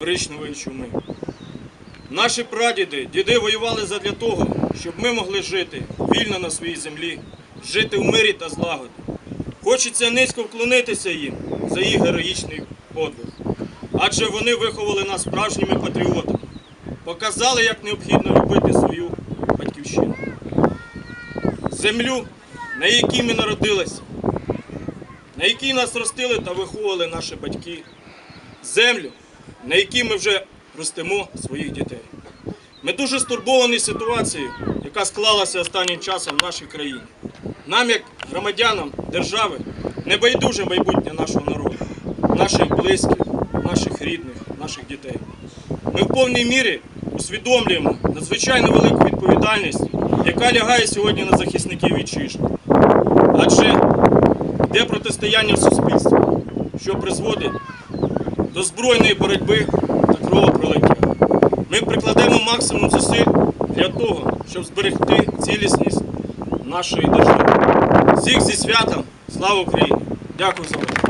коричневої чуми. Наші прадіди, діди воювали задля того, щоб ми могли жити вільно на своїй землі, жити в мирі та злагоді. Хочеться низько вклонитися їм за їх героїчний подвиг. Адже вони виховали нас справжніми патріотами, показали, як необхідно любити свою батьківщину. Землю, на якій ми народилися, на якій нас ростили та виховували наші батьки, землю, на якій ми вже ростимо своїх дітей. Ми дуже стурбовані ситуацією, яка склалася останнім часом в нашій країні. Нам, як громадянам держави, не байдуже майбутнє нашого народу, наших близьких, наших рідних, наших дітей. Ми в повній мірі усвідомлюємо надзвичайно велику відповідальність, яка лягає сьогодні на захисників вітчизни. Адже йде протистояння в суспільстві, що призводить до збройної боротьби та кровопролиття. Ми прикладемо максимум зусиль для того, щоб зберегти цілісність нашої держави. Всіх зі святом! Слава Україні! Дякую за увагу!